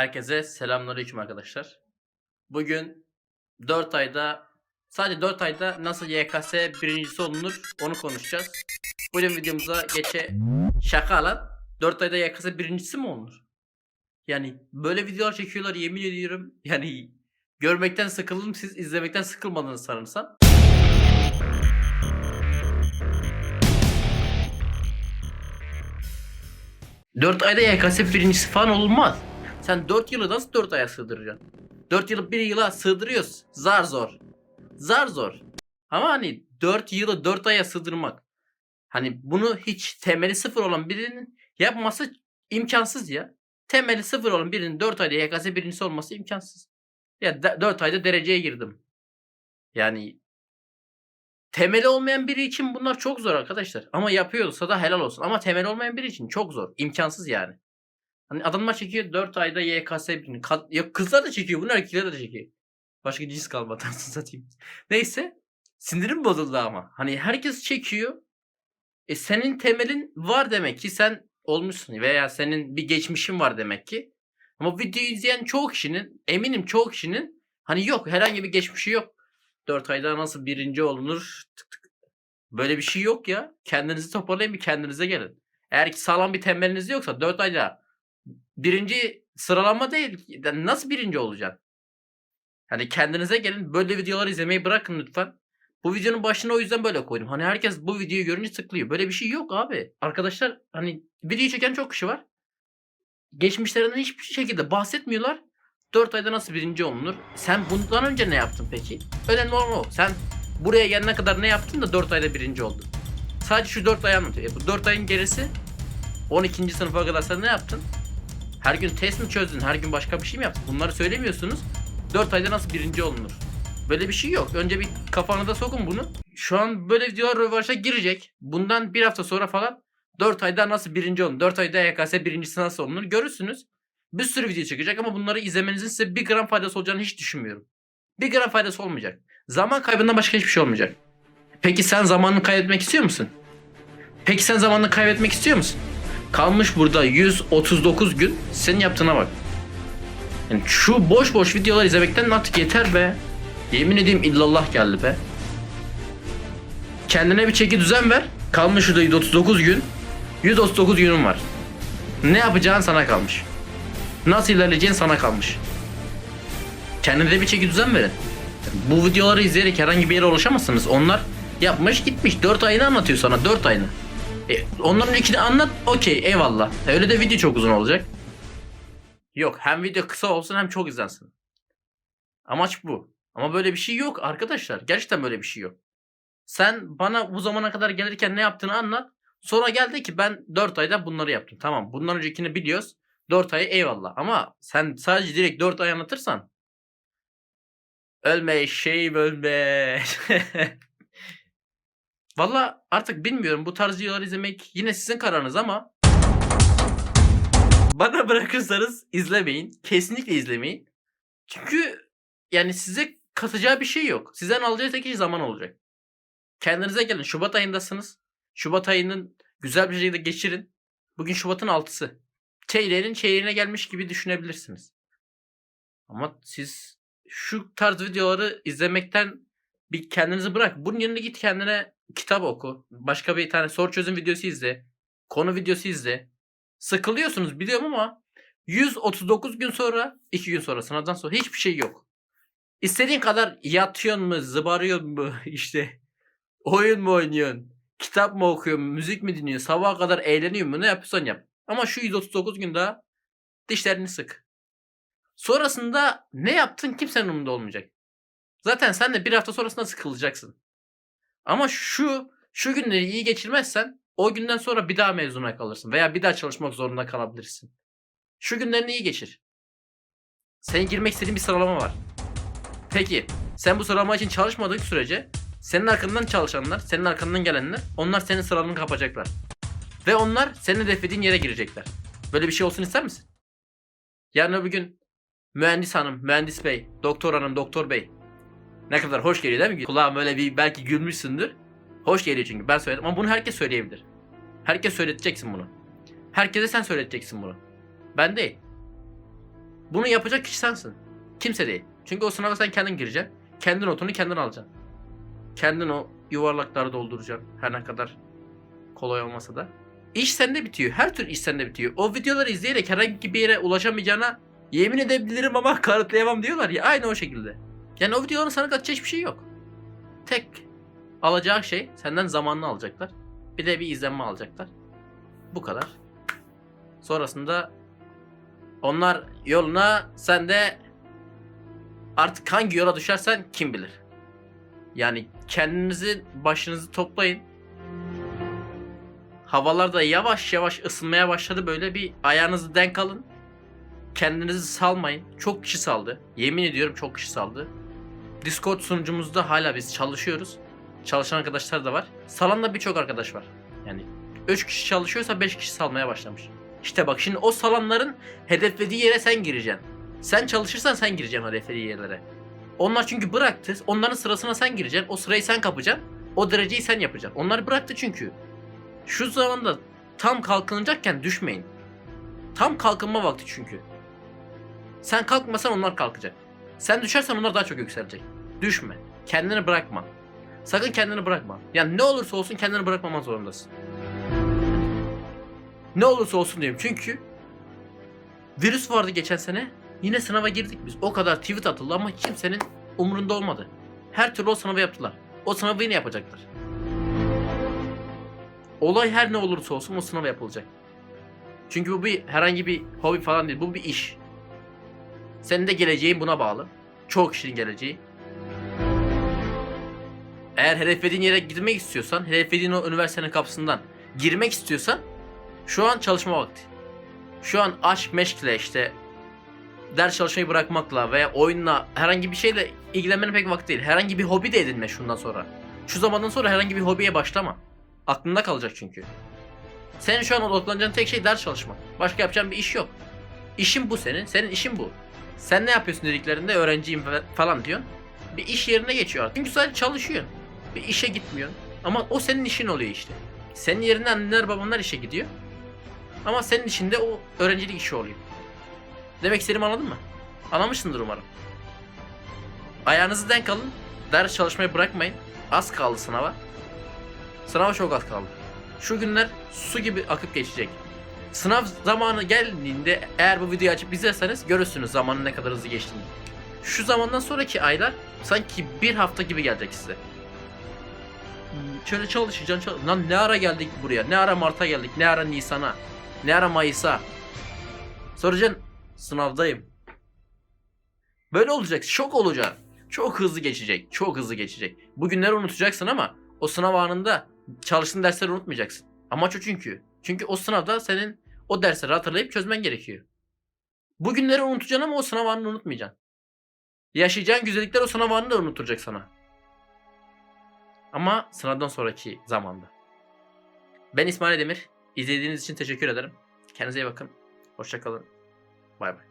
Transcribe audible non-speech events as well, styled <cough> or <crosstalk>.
Herkese selamünaleyküm arkadaşlar. Bugün 4 ayda sadece 4 ayda nasıl YKS birincisi olunur onu konuşacağız. Bugün videomuza geçe şaka lan. 4 ayda YKS birincisi mi olunur? Yani böyle videolar çekiyorlar yemin ediyorum. <laughs> Yani görmekten sıkıldım siz izlemekten sıkılmadınız sanırsam. Dört ayda YKS birincisi falan olmaz. Sen 4 yılı nasıl 4 aya sığdıracaksın? 4 yılı 1 yıla sığdırıyoruz. Zar zor. Zar zor. Ama hani 4 yılı 4 aya sığdırmak. Hani bunu hiç temeli sıfır olan birinin yapması imkansız ya. Temeli sıfır olan birinin 4 ayda YKS birincisi olması imkansız. Ya 4 ayda dereceye girdim. Yani temeli olmayan biri için bunlar çok zor arkadaşlar. Ama yapıyorsa da helal olsun. Ama temeli olmayan biri için çok zor. İmkansız yani. Hani adamlar çekiyor 4 ayda YKS birini. Ya kızlar da çekiyor. Bunu erkekler de çekiyor. Başka cins kalmadı <laughs> satayım. Neyse. Sinirim bozuldu ama. Hani herkes çekiyor. E senin temelin var demek ki sen olmuşsun veya senin bir geçmişin var demek ki. Ama videoyu izleyen çoğu kişinin eminim çoğu kişinin hani yok herhangi bir geçmişi yok. 4 ayda nasıl birinci olunur? Tık tık. Böyle bir şey yok ya. Kendinizi toparlayın bir kendinize gelin. Eğer ki sağlam bir temeliniz yoksa 4 ayda birinci sıralama değil. Yani nasıl birinci olacaksın? Hani kendinize gelin. Böyle videoları izlemeyi bırakın lütfen. Bu videonun başına o yüzden böyle koydum. Hani herkes bu videoyu görünce tıklıyor. Böyle bir şey yok abi. Arkadaşlar hani videoyu çeken çok kişi var. Geçmişlerinden hiçbir şekilde bahsetmiyorlar. 4 ayda nasıl birinci olunur? Sen bundan önce ne yaptın peki? Önemli olan o. Sen buraya gelene kadar ne yaptın da 4 ayda birinci oldun? Sadece şu 4 ay anlatıyor. E bu 4 ayın gerisi 12. sınıfa kadar sen ne yaptın? Her gün test mi çözdün? Her gün başka bir şey mi yaptın? Bunları söylemiyorsunuz. 4 ayda nasıl birinci olunur? Böyle bir şey yok. Önce bir kafanıza sokun bunu. Şu an böyle videolar rövanşa girecek. Bundan bir hafta sonra falan 4 ayda nasıl birinci olunur? 4 ayda YKS birincisi nasıl olunur? Görürsünüz. Bir sürü video çıkacak ama bunları izlemenizin size bir gram faydası olacağını hiç düşünmüyorum. Bir gram faydası olmayacak. Zaman kaybından başka hiçbir şey olmayacak. Peki sen zamanını kaybetmek istiyor musun? Peki sen zamanını kaybetmek istiyor musun? Kalmış burada 139 gün. Senin yaptığına bak. Yani şu boş boş videolar izlemekten artık yeter be. Yemin edeyim illallah geldi be. Kendine bir çeki düzen ver. Kalmış şurada 139 gün. 139 günün var. Ne yapacağın sana kalmış. Nasıl ilerleyeceğin sana kalmış. Kendine bir çeki düzen verin. Bu videoları izleyerek herhangi bir yere ulaşamazsınız. Onlar yapmış gitmiş. 4 ayını anlatıyor sana 4 ayını. E, onların ikini anlat okey eyvallah. E, Öyle de video çok uzun olacak. Yok hem video kısa olsun hem çok izlensin. Amaç bu. Ama böyle bir şey yok arkadaşlar. Gerçekten böyle bir şey yok. Sen bana bu zamana kadar gelirken ne yaptığını anlat. Sonra geldi ki ben 4 ayda bunları yaptım. Tamam bundan öncekini biliyoruz. 4 ay eyvallah. Ama sen sadece direkt 4 ay anlatırsan ölme şeyim ölme. <laughs> Valla artık bilmiyorum bu tarz videolar izlemek yine sizin kararınız ama bana <laughs> bırakırsanız izlemeyin. Kesinlikle izlemeyin. Çünkü yani size katacağı bir şey yok. Sizden alacağı tek şey zaman olacak. Kendinize gelin. Şubat ayındasınız. Şubat ayının güzel bir şekilde geçirin. Bugün Şubat'ın 6'sı. Çeyreğinin çeyreğine gelmiş gibi düşünebilirsiniz. Ama siz şu tarz videoları izlemekten bir kendinizi bırak. Bunun yerine git kendine kitap oku. Başka bir tane soru çözüm videosu izle. Konu videosu izle. Sıkılıyorsunuz biliyorum ama 139 gün sonra 2 gün sonra sınavdan sonra hiçbir şey yok. İstediğin kadar yatıyorsun mu, zıbarıyorsun mu, <laughs> işte oyun mu oynuyorsun, kitap mı okuyorsun, müzik mi dinliyorsun, sabaha kadar eğleniyor mu ne yapıyorsan yap. Ama şu 139 gün daha dişlerini sık. Sonrasında ne yaptın kimsenin umurunda olmayacak. Zaten sen de bir hafta sonrasında sıkılacaksın. Ama şu şu günleri iyi geçirmezsen o günden sonra bir daha mezuna kalırsın veya bir daha çalışmak zorunda kalabilirsin. Şu günlerini iyi geçir. Senin girmek istediğin bir sıralama var. Peki sen bu sıralama için çalışmadığın sürece senin arkandan çalışanlar, senin arkandan gelenler onlar senin sıralarını kapacaklar. Ve onlar senin hedeflediğin yere girecekler. Böyle bir şey olsun ister misin? Yarın öbür gün mühendis hanım, mühendis bey, doktor hanım, doktor bey. Ne kadar hoş geliyor değil mi? Kulağım öyle bir belki gülmüşsündür. Hoş geliyor çünkü ben söyledim ama bunu herkes söyleyebilir. Herkes söyleteceksin bunu. Herkese sen söyleteceksin bunu. Ben değil. Bunu yapacak kişi sensin. Kimse değil. Çünkü o sınava sen kendin gireceksin. Kendi notunu kendin alacaksın. Kendin o yuvarlakları dolduracaksın. Her ne kadar kolay olmasa da. İş sende bitiyor. Her tür iş sende bitiyor. O videoları izleyerek herhangi bir yere ulaşamayacağına yemin edebilirim ama <laughs> kanıtlayamam diyorlar ya. Aynı o şekilde. Yani o videoların sana katacak hiçbir şey yok. Tek alacağı şey senden zamanını alacaklar. Bir de bir izlenme alacaklar. Bu kadar. Sonrasında onlar yoluna sen de artık hangi yola düşersen kim bilir. Yani kendinizi başınızı toplayın. Havalar da yavaş yavaş ısınmaya başladı böyle bir ayağınızı denk alın. Kendinizi salmayın. Çok kişi saldı. Yemin ediyorum çok kişi saldı. Discord sunucumuzda hala biz çalışıyoruz. Çalışan arkadaşlar da var. Salan da birçok arkadaş var. Yani 3 kişi çalışıyorsa 5 kişi salmaya başlamış. İşte bak şimdi o salanların hedeflediği yere sen gireceksin. Sen çalışırsan sen gireceksin hedeflediği yerlere. Onlar çünkü bıraktı. Onların sırasına sen gireceksin. O sırayı sen kapacaksın. O dereceyi sen yapacaksın. Onlar bıraktı çünkü. Şu zamanda tam kalkınacakken düşmeyin. Tam kalkınma vakti çünkü. Sen kalkmasan onlar kalkacak. Sen düşersen onlar daha çok yükselecek. Düşme. Kendini bırakma. Sakın kendini bırakma. Yani ne olursa olsun kendini bırakmaman zorundasın. Ne olursa olsun diyorum. Çünkü virüs vardı geçen sene. Yine sınava girdik biz. O kadar tweet atıldı ama kimsenin umurunda olmadı. Her türlü o sınavı yaptılar. O sınavı yine yapacaklar. Olay her ne olursa olsun o sınav yapılacak. Çünkü bu bir herhangi bir hobi falan değil. Bu bir iş. Senin de geleceğin buna bağlı. Çoğu kişinin geleceği. Eğer hedeflediğin yere gitmek istiyorsan, hedeflediğin o üniversitenin kapısından girmek istiyorsan şu an çalışma vakti. Şu an aşk meşkle işte ders çalışmayı bırakmakla veya oyunla herhangi bir şeyle ilgilenmenin pek vakti değil. Herhangi bir hobi de edinme şundan sonra. Şu zamandan sonra herhangi bir hobiye başlama. Aklında kalacak çünkü. Senin şu an odaklanacağın tek şey ders çalışmak. Başka yapacağın bir iş yok. İşin bu senin. Senin işin bu. Sen ne yapıyorsun dediklerinde öğrenciyim fa- falan diyorsun. Bir iş yerine geçiyor artık. Çünkü sadece çalışıyorsun. Bir işe gitmiyorsun. Ama o senin işin oluyor işte. Senin yerine anneler babanlar işe gidiyor. Ama senin işinde o öğrencilik işi oluyor. Demek istediğimi anladın mı? Anlamışsındır umarım. Ayağınızı denk alın. Ders çalışmayı bırakmayın. Az kaldı sınava. Sınava çok az kaldı. Şu günler su gibi akıp geçecek. Sınav zamanı geldiğinde eğer bu videoyu açıp izlerseniz görürsünüz zamanın ne kadar hızlı geçtiğini. Şu zamandan sonraki aylar sanki bir hafta gibi gelecek size. Şöyle çalışacaksın. Çal- Lan ne ara geldik buraya? Ne ara Mart'a geldik? Ne ara Nisan'a? Ne ara Mayıs'a? Soracaksın. Sınavdayım. Böyle olacak. Şok olacaksın. Çok hızlı geçecek. Çok hızlı geçecek. Bugünleri unutacaksın ama o sınav anında çalıştığın dersleri unutmayacaksın. Amaç o çünkü. Çünkü o sınavda senin o dersleri hatırlayıp çözmen gerekiyor. Bugünleri unutacaksın ama o sınav anını unutmayacaksın. Yaşayacağın güzellikler o sınav anını da unutturacak sana. Ama sınavdan sonraki zamanda. Ben İsmail Demir. İzlediğiniz için teşekkür ederim. Kendinize iyi bakın. Hoşçakalın. Bay bay.